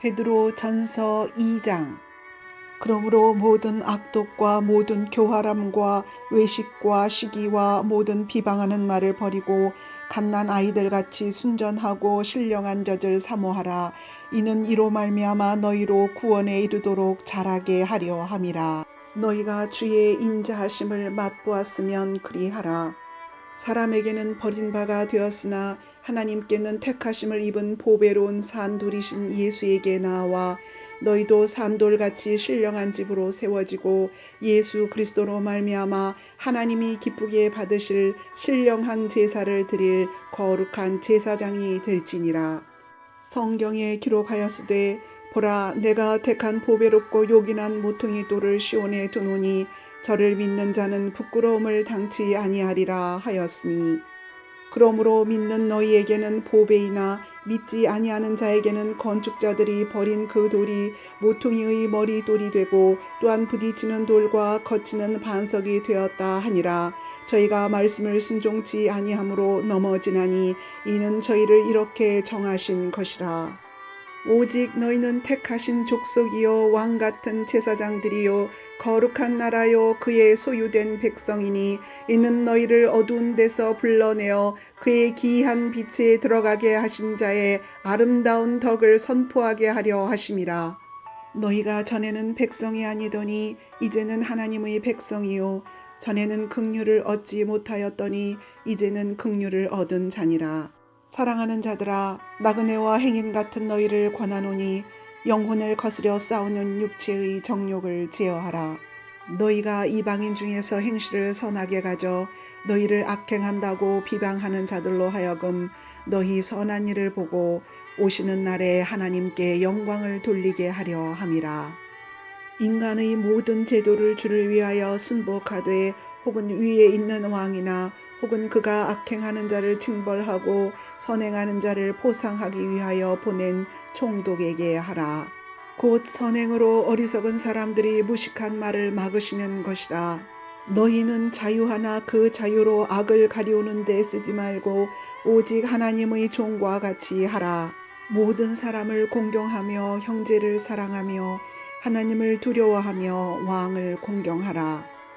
베드로 전서 2장. 그러므로 모든 악독과 모든 교활함과 외식과 시기와 모든 비방하는 말을 버리고 갓난 아이들 같이 순전하고 신령한 젖을 사모하라. 이는 이로 말미암아 너희로 구원에 이르도록 자라게 하려 함이라. 너희가 주의 인자하심을 맛보았으면 그리하라 사람에게는 버린 바가 되었으나 하나님께는 택하심을 입은 보배로운 산돌이신 예수에게 나와 너희도 산돌같이 신령한 집으로 세워지고 예수 그리스도로 말미암아 하나님이 기쁘게 받으실 신령한 제사를 드릴 거룩한 제사장이 될지니라. 성경에 기록하였으되 보라 내가 택한 보배롭고 요긴한 모퉁이 돌을 시온에 두노니 저를 믿는 자는 부끄러움을 당치 아니하리라 하였으니. 그러므로 믿는 너희에게는 보배이나 믿지 아니하는 자에게는 건축자들이 버린 그 돌이 모퉁이의 머리돌이 되고 또한 부딪히는 돌과 거치는 반석이 되었다 하니라. 저희가 말씀을 순종치 아니함으로 넘어지나니 이는 저희를 이렇게 정하신 것이라 오직 너희는 택하신 족속이요 왕 같은 제사장들이요 거룩한 나라요 그의 소유된 백성이니 이는 너희를 어두운 데서 불러내어 그의 기이한 빛에 들어가게 하신 자의 아름다운 덕을 선포하게 하려 하심이라. 너희가 전에는 백성이 아니더니 이제는 하나님의 백성이요. 전에는 긍휼을 얻지 못하였더니 이제는 긍휼을 얻은 자니라 사랑하는 자들아 나그네와 행인 같은 너희를 권하노니 영혼을 거스려 싸우는 육체의 정욕을 제어하라. 너희가 이방인 중에서 행실을 선하게 가져 너희를 악행한다고 비방하는 자들로 하여금 너희 선한 일을 보고 오시는 날에 하나님께 영광을 돌리게 하려 함이라. 인간의 모든 제도를 주를 위하여 순복하되 혹은 위에 있는 왕이나 혹은 그가 악행하는 자를 징벌하고 선행하는 자를 보상하기 위하여 보낸 총독에게 하라. 곧 선행으로 어리석은 사람들이 무식한 말을 막으시는 것이라. 너희는 자유하나 그 자유로 악을 가리우는 데 쓰지 말고 오직 하나님의 종과 같이 하라. 모든 사람을 공경하며 형제를 사랑하며 하나님을 두려워하며 왕을 공경하라.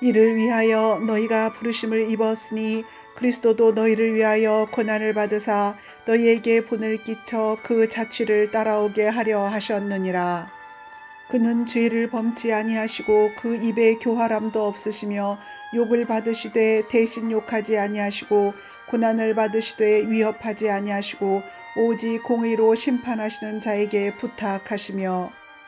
이를 위하여 너희가 부르심을 입었으니 그리스도도 너희를 위하여 고난을 받으사 너희에게 본을 끼쳐 그 자취를 따라오게 하려 하셨느니라. 그는 죄를 범치 아니하시고 그 입에 교활함도 없으시며 욕을 받으시되 대신 욕하지 아니하시고 고난을 받으시되 위협하지 아니하시고 오직 공의로 심판하시는 자에게 부탁하시며